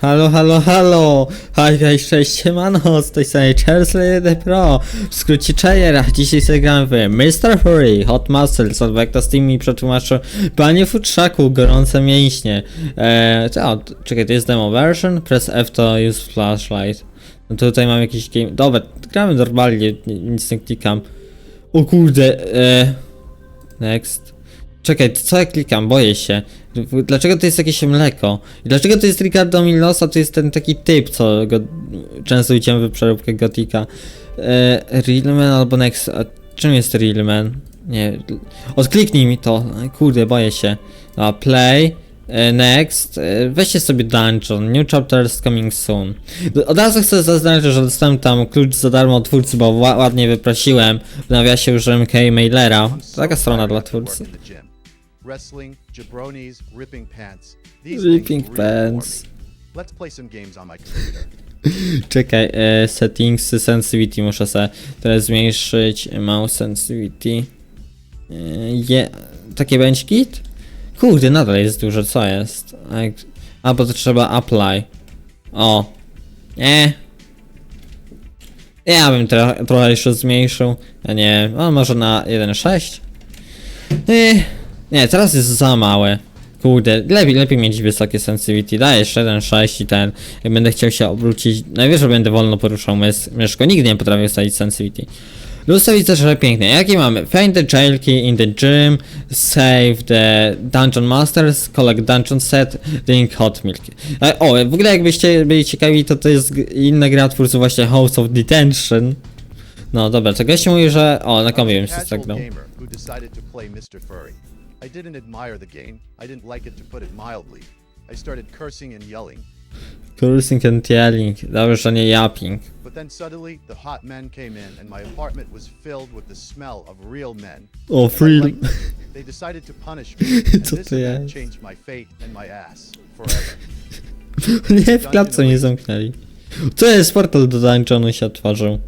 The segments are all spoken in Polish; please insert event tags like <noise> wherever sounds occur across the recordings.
Halo, halo, halo! Hej, hej, cześć, siemano, z tej strony Chelsea The Pro, w skrócie Chayera. Dzisiaj sobie gramy w Mr. Fury, Hot Muscles, od Vector Steam mi przetłumaczył Panie Futrzaku, gorące mięśnie. Eee, co, t- czekaj, to jest demo version, press F to use flashlight. No to tutaj mam jakiś game, dobra, gramy normalnie, ni- nic nie klikam. O kurde, eee, next. Czekaj, co ja klikam? Boję się. Dlaczego to jest jakieś mleko? I dlaczego to jest Ricardo Milosa? To jest ten taki typ, co go często widziałem w przeróbkę Gotika. E, Realman albo Next. A czym jest Realman? Nie. Odkliknij mi to. Kurde, boję się. A, play. e, Next, E, weźcie sobie dungeon, new chapters coming soon. Od razu chcę zaznaczyć, że dostałem tam klucz za darmo od twórcy, bo ła- ładnie wyprosiłem. W nawiasie użyłem K-Mailera. To taka strona dla twórcy. Wrestling, jabronis, ripping pants. These Ripping things really pants. me. Let's play some games on my computer. <laughs> Czekaj, e, settings, sensitivity muszę sobie teraz zmniejszyć, mouse sensitivity. E, je, takie będzie git? Kurde, nadal jest dużo, co jest? A, jak- A, bo to trzeba apply. O. Nie. Ja bym tro, trochę jeszcze zmniejszył. Ja nie wiem, a może na 1.6? Ech, nie, teraz jest za małe. Kurde, lepiej, lepiej mieć wysokie sensitivity. Daj jeszcze 1.6 i ten. Jak będę chciał się obrócić, najwyżej będę wolno poruszał mys, myszko. Nigdy nie potrafię ustawić sensitivity. No ustawić też ale pięknie. Jakie mamy? Find the jail key in the gym, save the dungeon masters, collect dungeon set, drink hot milk. E, O, w ogóle jakbyście byli ciekawi, to to jest inna gra twórców właśnie House of Detention. No dobra, to gościu mówi, że... O, na kombi bym się I didn't admire the game. I didn't like it to put it mildly. I started cursing and yelling. Cursing and yelling. Dobrze, że nie yapping. But then suddenly, the hot men came in, and my apartment was filled with the smell of real men. O, I free... liked it. They decided to punish me, <laughs> and Co this to event jest? changed my fate and my ass forever. <laughs> nie, w klatce mnie zamknęli. Co jest? Portal do dungeonu się otworzył.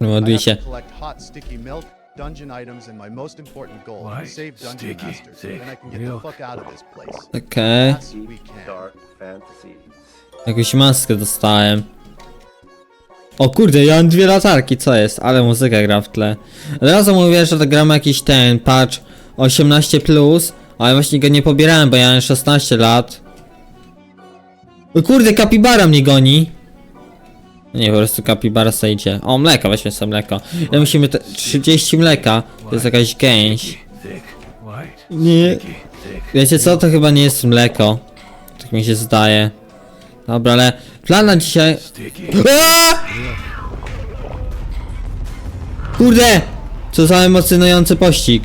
I Ładuj have się. collect hot, sticky milk, dungeon items, and my most important goal: White, save Dungeon sticky, Master. thick Then I can get milk. the fuck out of this place. Okej. Yes, we can. Dark. Jakąś maskę dostałem. O kurde, ja mam dwie latarki, co jest? Ale muzyka gra w tle. Od razu mówię, że to gram jakiś ten patch 18+, ale właśnie go nie pobierałem, bo ja mam 16 lat. O kurde, kapibara mnie goni. Nie, po prostu kapibara se idzie. O, mleko, weźmy sobie mleko. Ja musimy te 30 mleka. To jest jakaś gęś. Nie. Wiecie co, to chyba nie jest mleko. Tak mi się zdaje. Dobra, ale plan na dzisiaj... Sticky. Aaa! Kurde! Co za emocjonujący pościg.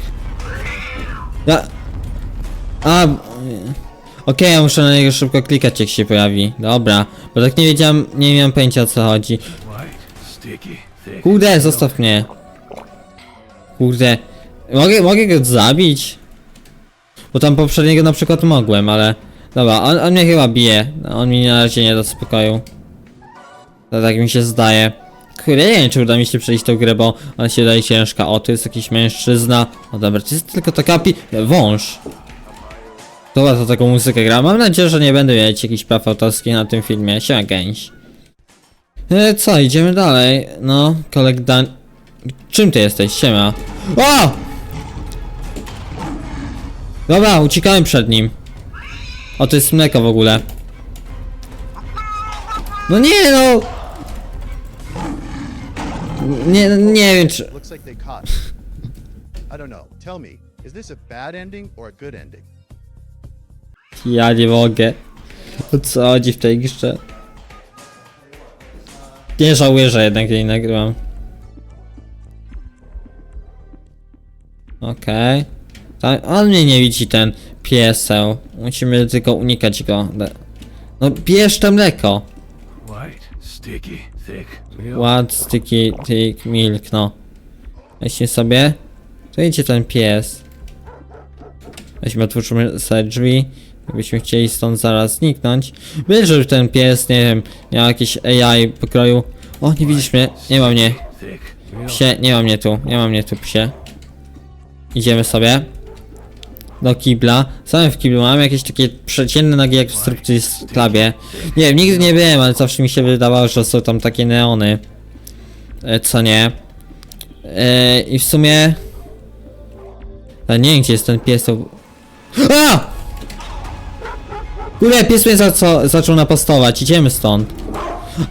Ja... A... Okej, ja muszę na niego szybko klikać jak się pojawi. Dobra, bo tak nie wiedziałem, nie miałem pojęcia o co chodzi. Kurde, zostaw mnie. Kurde. Mogę, mogę go zabić? Bo tam poprzedniego na przykład mogłem, ale... Dobra, on, on mnie chyba bije. On mi na razie nie da. To tak mi się zdaje. Kurde, nie wiem czy uda mi się przejść tą grę, bo ona się daje ciężka. O, tu jest jakiś mężczyzna. O dobra, to jest tylko taka pi... Wąż. Dobra, to taką muzykę gra. Mam nadzieję, że nie będę mieć jakichś praw autorskich na tym filmie. Siema, gęś. E, co, idziemy dalej. No, kolek Dan... Czym ty jesteś? Siema. O! Dobra, uciekałem przed nim. O, to jest mleko w ogóle. No nie no! Nie, nie wiem czy... I don't know. Tell me, is this a bad ending or a good ending? Ja nie mogę. O co chodzi w tej grze? Nie żałuję, że jednak jej nagrywam. Okej. Okay. On mnie nie widzi ten pieseł. Musimy tylko unikać go. No bierz to mleko. White, sticky, thick. Sticky thick milk, no. Weźmy sobie. Tu idzie ten pies. Weźmy, otwórzmy sobie drzwi. Jakbyśmy chcieli stąd zaraz zniknąć. Że ten pies, nie wiem, miał jakieś AI pokroju. O, nie widzisz mnie? Nie ma mnie. Psie, nie ma mnie tu. Nie ma mnie tu, psie. Idziemy sobie. do kibla. Sam w kiblu mam jakieś takie przeciętne nogi jak w striptease klubie. Nie wiem, nigdy nie wiem, ale zawsze mi się wydawało, że są tam takie neony. E, co nie. E, I w sumie... Ale nie wiem, gdzie jest ten pies. To... A! Kurde, pies mnie za co, zaczął napastować. Idziemy stąd.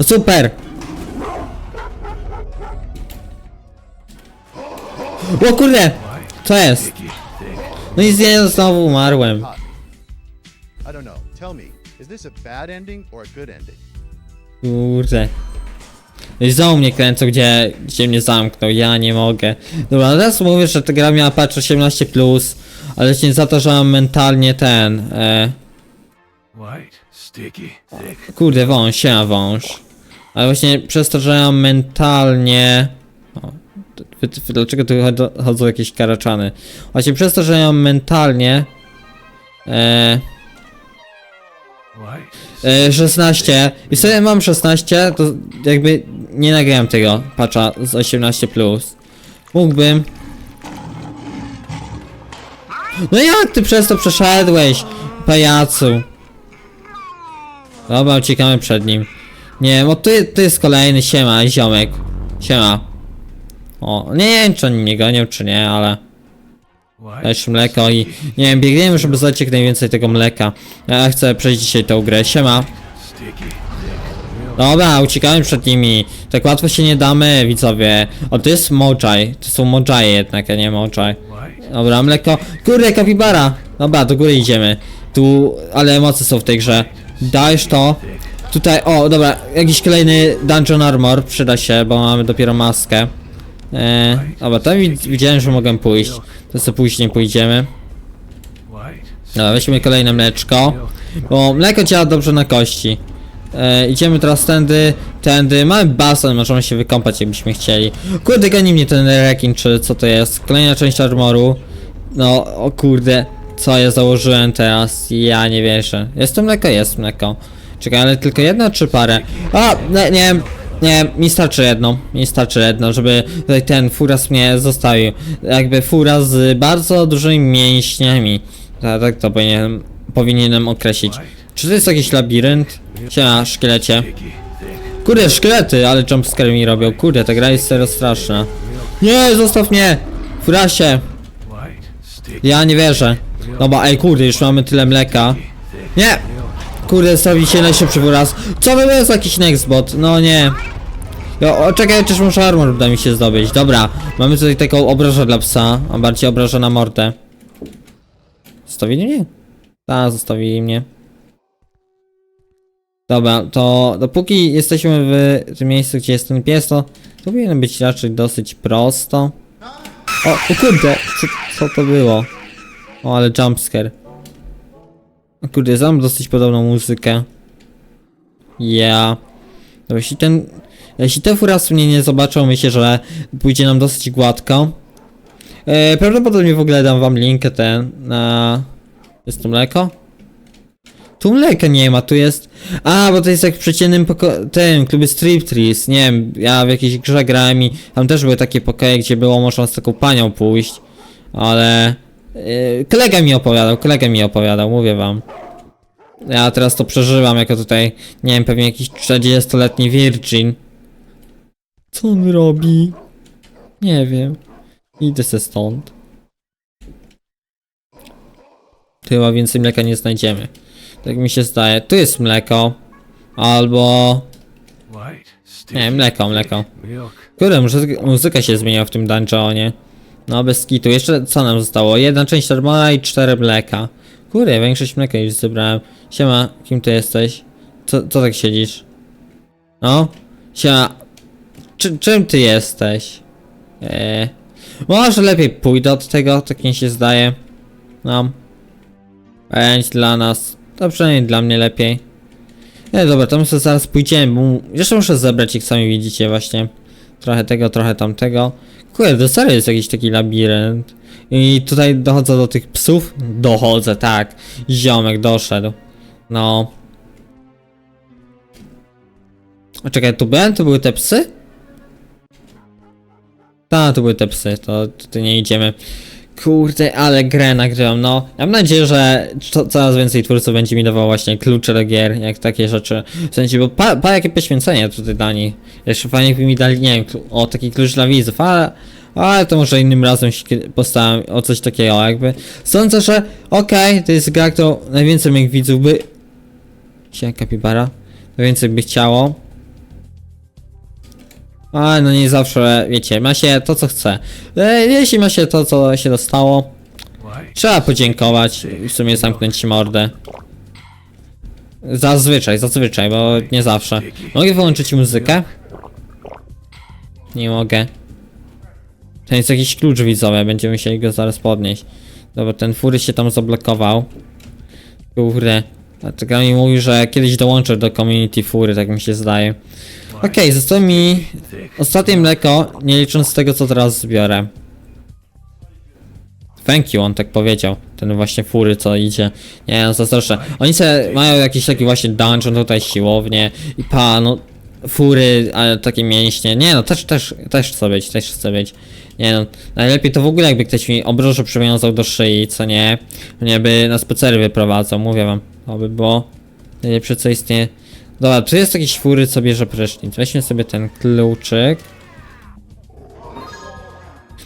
O, super! O kurde! Co jest? No i z znowu umarłem. I don't know. Tell me, is this a bad ending or a good ending? Kurde. No i znowu mnie kręcą, gdzie, gdzie mnie zamknął, ja nie mogę. Dobra, no teraz mówię, że ta gra miała patch 18+, ale nie za to, że mam mentalnie ten, e. kurde, wąż, siema wąż. Ale właśnie przez to, że mam mentalnie... O, dlaczego tu chodzą, jakieś karaczany? Właśnie przez to, że mam mentalnie... E, White, E, 16 i sobie mam 16, to jakby nie nagrałem tego patcha z 18 plus. Mógłbym. No jak ty przez to przeszedłeś, pajacu? Dobra, uciekamy przed nim. Nie, bo tu, tu jest kolejny siema, ziomek. Siema. O, nie wiem czy oni mnie gonią czy nie, ale... Dajesz mleko i nie wiem, biegniemy, żeby zdać jak najwięcej tego mleka. Ja chcę przejść dzisiaj tą grę. Siema. Dobra, uciekamy przed nimi. Tak łatwo się nie damy, widzowie. O, to jest mojaj. To są mojaje jednak, a nie mojaj. White, Dobra, mleko. Kurde, kapibara. Dobra, do góry idziemy. Tu, ale emocje są w tej grze. Dajesz to. Tutaj, o, dobra, jakiś kolejny dungeon armor przyda się, bo mamy dopiero maskę. E, dobra, tam wi- widziałem, że mogę pójść. To sobie później pójdziemy. Dobra, weźmy kolejne mleczko. Bo mleko działa dobrze na kości. E, idziemy teraz tędy, tędy. Mamy basen, możemy się wykąpać jakbyśmy chcieli. Kurde, goni mnie ten rekin, czy co to jest? Kolejna część armoru. No, o kurde, co ja założyłem teraz? Ja nie wierzę. Jest to mleko? Jest mleko. Czekaj, ale tylko jedno czy parę? A, nie, nie, nie, mi starczy jedno. Mi starczy jedno, żeby ten furas mnie zostawił. Jakby furas z bardzo dużymi mięśniami. Tak, tak to powinienem, powinienem określić. Czy to jest jakiś labirynt? Siema, szkielecie. Kurde, szkielety, ale jumpscare mi robią. Kurde, ta gra jest serio straszna. Nie, zostaw mnie! Furasie! Ja nie wierzę. Dobra, ej, kurde, już mamy tyle mleka. Nie! Kurde, stawi się najszybszy wyraz. Co to jest jakiś nextbot? No nie. Jo, o, czekaj, chociaż muszę armor uda mi się zdobyć. Dobra, mamy tutaj taką obrażę dla psa, a bardziej obrażę na mordę. Zostawili mnie? Tak, zostawili mnie. Dobra, to dopóki jesteśmy w tym miejscu, gdzie jest ten pies, to to powinno być raczej dosyć prosto. O, o kurde, co, co to było? O, ale jumpscare. Kurde, znam dosyć podobną muzykę. Ja. Yeah. Jeśli ten... Jeśli te furasy mnie nie zobaczą, myślę, że pójdzie nam dosyć gładko. E, prawdopodobnie w ogóle dam wam link ten na... Jest tu mleko? Tu mleka nie ma, tu jest... A, bo to jest jak w przeciętnym poko- tym, klubie Striptease, nie wiem, ja w jakiejś grze grałem i tam też były takie pokoje, gdzie było można z taką panią pójść, ale... Yy, kolega mi opowiadał, kolega mi opowiadał, mówię wam. Ja teraz to przeżywam jako tutaj, nie wiem, pewnie jakiś 40-letni virgin. Co on robi? Nie wiem. Idę se stąd. Chyba więcej mleka nie znajdziemy. Tak mi się zdaje. Tu jest mleko. Albo... Nie, mleko, mleko. Kurde, muzyka się zmienia w tym dungeonie. No bez kitu. Jeszcze co nam zostało? Jedna część armora i cztery mleka. Kurde, większość mleka już zebrałem. Siema, kim ty jesteś? Co, co tak siedzisz? No? Siema. Czy, czym ty jesteś? Eee. Może lepiej pójdę od tego, tak mi się zdaje. No. Będzie dla nas. To przynajmniej dla mnie lepiej. Nie, dobra, to my sobie zaraz pójdziemy, bo jeszcze muszę zebrać, jak sami widzicie właśnie. Trochę tego, trochę tamtego. Kurde, serio jest jakiś taki labirynt. I tutaj dochodzę do tych psów. Dochodzę, tak. Ziomek doszedł. No. Czekaj, tu byłem? Tu były te psy? Tak, tu były te psy, to tutaj nie idziemy. Kurde, ale grę nagrywam, no. Mam nadzieję, że co, coraz więcej twórców będzie mi dawało właśnie klucze do gier, jak takie rzeczy. W sensie, bo pa, pa jakie poświęcenie tutaj dali. Jeszcze fajnie by mi dali, nie wiem, o taki klucz dla widzów, ale... Ale to może innym razem się postaram o coś takiego, jakby. Sądzę, że okej, to jest gra, którą najwięcej moich widzów by... Się kapibara. Najwięcej by chciało. A, no nie zawsze, wiecie, ma się to co chce. E, jeśli ma się to co się dostało, trzeba podziękować i w sumie zamknąć mordę. Zazwyczaj, zazwyczaj, bo nie zawsze. Mogę wyłączyć muzykę? Nie mogę. To jest jakiś klucz widzowy, będziemy musieli go zaraz podnieść. Dobra, ten fury się tam zablokował. Kurde. Tylko mi mówi, że kiedyś dołączę do community fury, tak mi się zdaje. Okej, zostało mi. Ostatnie mleko, nie licząc tego co teraz zbiorę. Thank you, on tak powiedział. Ten właśnie fury co idzie. Nie, no zazdroszczę. Oni se mają jakiś taki właśnie dungeon tutaj siłownie i pa, no fury, ale takie mięśnie. Nie no, też, też, też chcę być, też chcę być. Nie no, najlepiej to w ogóle jakby ktoś mi obroże przywiązał do szyi, co nie? Mnie by na spacery wyprowadzał, mówię wam. To by było najlepsze co istnieje. Dobra, tu jest jakiś fury, co bierze prysznic. Weźmy sobie ten kluczyk.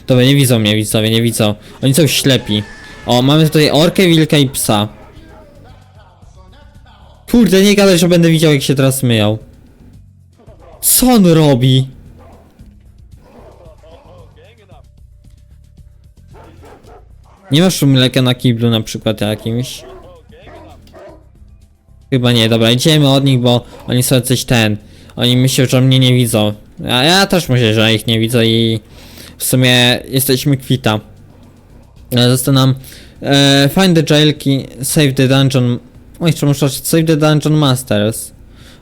Dobra, nie widzą mnie, widzowie, nie widzą. Oni są ślepi. O, mamy tutaj orkę, wilka i psa. Kurde, nie gadaj, że będę widział, jak się teraz myją. Co on robi? Nie masz mleka na kiblu na przykład jakimś? Chyba nie, dobra, idziemy od nich, bo oni są coś ten. Oni myślą, że mnie nie widzą. A ja też myślę, że ich nie widzę i w sumie jesteśmy kwita. Nam e, Find the jail key, save the dungeon. O, jeszcze muszę save the dungeon masters.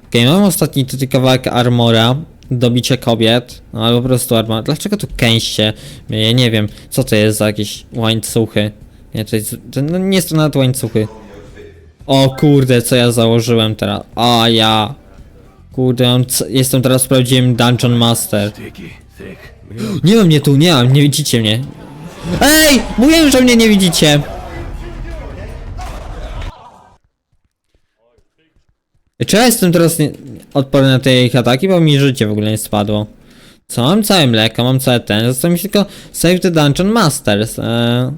Okej, mam ostatni tutaj kawałek armora. Dobicie kobiet. No ale po prostu armor. Dlaczego tu kęście? Ja nie wiem, co to jest za jakieś łańcuchy. Nie, to jest, to, no nie jest to nawet łańcuchy. O kurde, co ja założyłem teraz? A ja. Kurde, jestem teraz prawdziwym Dungeon Master. Nie mam mnie tu, nie mam, nie widzicie mnie. Ej! Mówiłem, że mnie nie widzicie! Czy ja jestem teraz odporny na te ich ataki, bo mi życie w ogóle nie spadło. Co, mam całe mleko, mam całe ten, został mi tylko Save the Dungeon Masters. Eee,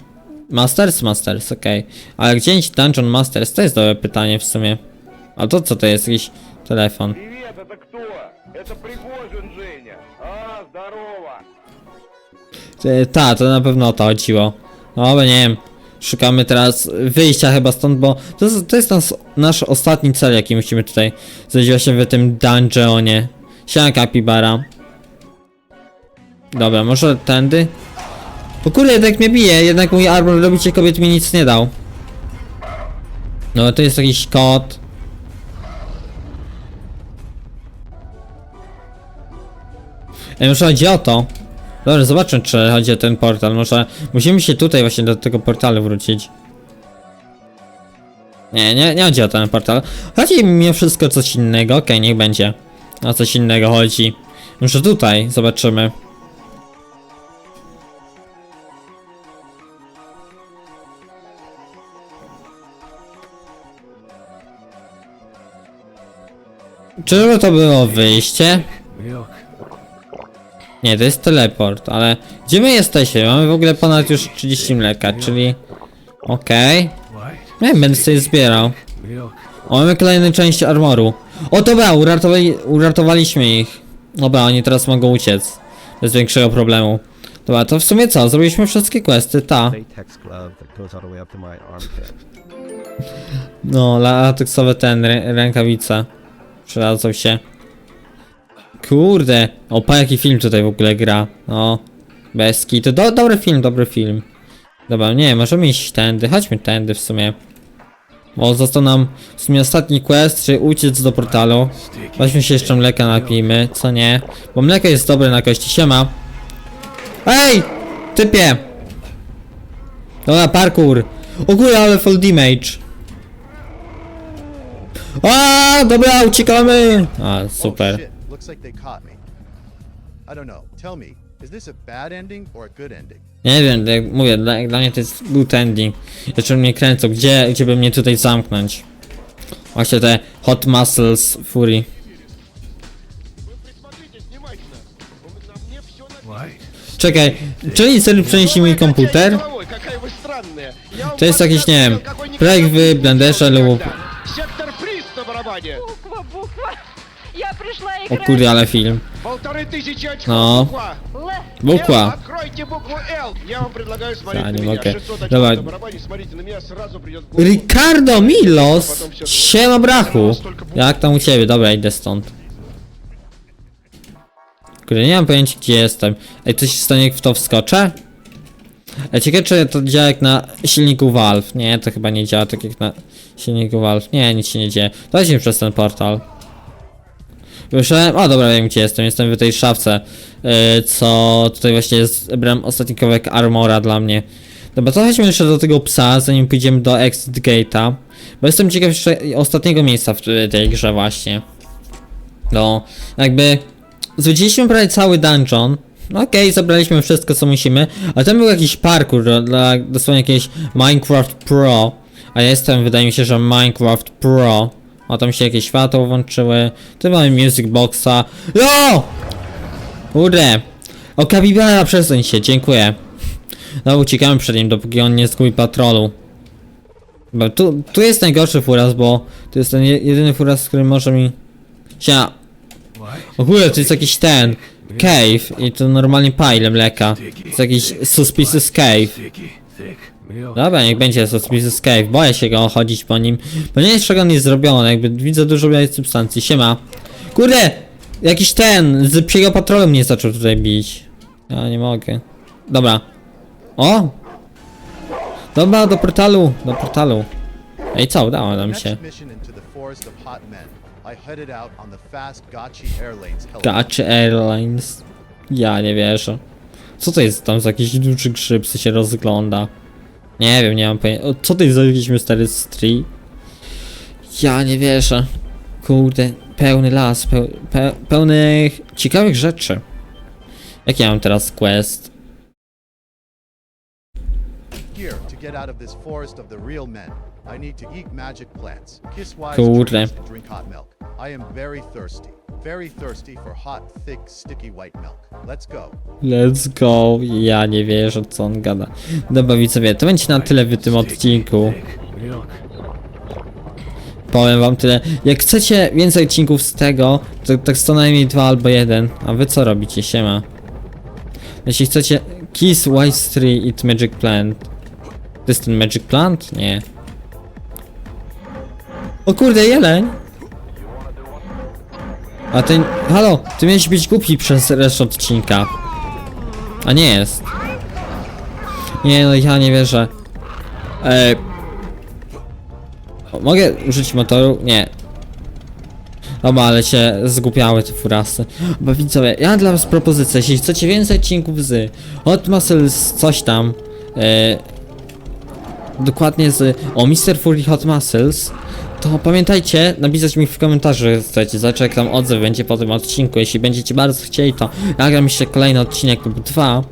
masters, Masters, okej. Ale gdzie jest Dungeon Masters? To jest dobre pytanie w sumie. A to co to jest? Jakiś telefon. Привет, это кто? Это Пригожин, Женя. А, здорово. E, Ta, to na pewno o to chodziło. No, bo nie wiem. Szukamy teraz wyjścia chyba stąd, bo to jest, to jest nas, nasz ostatni cel, jaki musimy tutaj znaleźć właśnie w tym dungeonie. Siema kapibara. Dobra, może tędy? O kurde, jednak mnie bije, jednak mój arbor robicie kobiet mi nic nie dał. No, to jest jakiś kot. Ej, może chodzi o to. Dobra, zobaczmy czy chodzi o ten portal. Może musimy się tutaj właśnie do tego portalu wrócić. Nie, nie, nie chodzi o ten portal. Chodzi mi o wszystko coś innego. Okej, niech będzie. O coś innego chodzi. Może tutaj zobaczymy. Czyżby to było wyjście? Nie, to jest teleport, ale gdzie my jesteśmy? Mamy w ogóle ponad już 30 mleka, czyli... Okej. White. Nie będę sobie zbierał. O, mamy kolejne części armoru. O, dobra, uratowali, uratowaliśmy ich. Dobra, oni teraz mogą uciec. Bez większego problemu. Dobra, to w sumie co? Zrobiliśmy wszystkie questy, ta. No, lateksowe ten, rę, rękawice. Przydadzą się. Kurde. O, pa jaki film tutaj w ogóle gra. No. Bez to do, dobry film, dobry film. Dobra, nie, możemy iść tędy. Chodźmy tędy w sumie. Bo został nam w sumie ostatni quest, czy uciec do portalu. Weźmy się jeszcze mleka napijmy, co nie? Bo mleko jest dobre na kości, siema. Ej! Typie! Dobra, parkour. O kurde, ale full damage. A, dobra, uciekamy! A, super. Oh shit, looks like they caught me. I don't know. Tell me, is this a bad ending or a good ending? Nie wiem, jak mówię, dla, jak dla mnie to jest good ending. Jeszcze mnie kręcą, gdzie, gdzie by mnie tutaj zamknąć? Właśnie te Hot Muscles Fury. Czekaj, czyli cel przenieśli mój komputer? To jest jakiś, nie wiem, projekt w Blenderze lub Сектор приз на барабане. Буква, буква. Я пришла O играть. kurde, ale film. Полторы тысячи очков. No. Буква. Л. Буква. Л, Откройте букву L. Я вам предлагаю смотреть Да, на не меня. могу. 600 очков Давай. на барабане. Смотрите на меня, сразу придет в голову. Ricardo Milos! Siema brachu! Jak tam u ciebie? Dobra, idę stąd. Kurde, nie mam pojęcia gdzie jestem. Ej, coś się stanie jak w to wskoczę? Ej, ciekawe czy to działa jak na silniku Valve. Nie, to chyba nie działa tak jak na silniku Valve. Nie, nic się nie dzieje. Dajcie mi przez ten portal. Wyszedłem, o dobra, wiem gdzie jestem, jestem w tej szafce, yy, co tutaj właśnie jest, brałem ostatni kawałek armora dla mnie. Dobra, to chodźmy jeszcze do tego psa, zanim pójdziemy do Exit Gate'a, bo jestem ciekaw jeszcze ostatniego miejsca w tej grze właśnie. No, jakby zwiedziliśmy prawie cały dungeon, no okej, zabraliśmy wszystko co musimy, ale tam był jakiś parkour dla- dla dosłownie jakiegoś Minecraft Pro, a ja jestem, wydaje mi się, że Minecraft Pro. O, tam się jakieś światło włączyły. Tu mamy Music Boxa. Jo! Kurde! O, Kabibara, przestań się, dziękuję. No, uciekamy przed nim, dopóki on nie zgubi patrolu. Bo tu, tu jest najgorszy furas, bo to jest ten je- jedyny furas, który może mi... Sia, w ogóle to jest jakiś ten... Cave i to normalnie pile mleka. To jest jakiś suspicious cave. Dobra, niech będzie Suspicious Cave. Boję się go chodzić po nim. Bo nie jest czego nie zrobione, jakby widzę dużo białej substancji. Siema. Kurde! Jakiś ten z psiego patrolu mnie zaczął tutaj bić. Ja nie mogę. Dobra. O! Dobra, do portalu, do portalu. Ej, co, udało nam się. I headed out on the fast Gachi Airlines. Gachi Airlines. Ja nie wierzę. Co to jest tam za jakiś duży grzyb, co się rozgląda? Nie wiem, nie mam pojęcia. O, Co ty zrobiliśmy stary street? Ja nie wierzę. Kurde, pełny las, peł, pe, pełnych ciekawych rzeczy. Jaki ja mam teraz quest? Here, to get out of this forest of the real men, I need to eat magic plants, kiss wise Kurde. trees, and drink hot milk. I am very thirsty. Very thirsty for hot, thick, sticky white milk. Let's go. Let's go. Ja nie wierzę, co on gada. Dobra, widzowie, to będzie na tyle w tym odcinku. Powiem wam tyle. Jak chcecie więcej odcinków z tego, to tak co najmniej dwa albo jeden. A wy co robicie? Siema. Jeśli chcecie Kiss Wise Tree Eat Magic Plant. To jest ten Magic Plant? Nie. O kurde, jeleń! A ten... Halo! Ty miałeś być głupi przez resztę odcinka. A nie jest. Nie no, ja nie wierzę. O, Mogę użyć motoru? Nie. Dobra, ale się zgubiały te furasy. Bo widzowie, ja dla was propozycję, jeśli chcecie więcej odcinków z Hot Muscles coś tam, e, dokładnie z, o Mr. Fury Hot Muscles, to pamiętajcie, napisać mi w komentarzu, że chcecie, zobaczę jak tam odzew będzie po tym odcinku, jeśli będziecie bardzo chcieli, to nagram jeszcze kolejny odcinek lub dwa.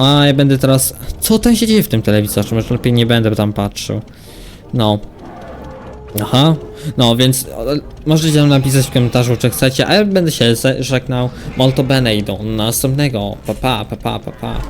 A ja będę teraz, co tam się dzieje w tym telewizorze, może lepiej nie będę tam patrzył. No. Aha. No, więc możecie nam napisać w komentarzu, czy chcecie, a ja będę się żegnał. Molto bene i do następnego. Pa, pa pa, pa pa.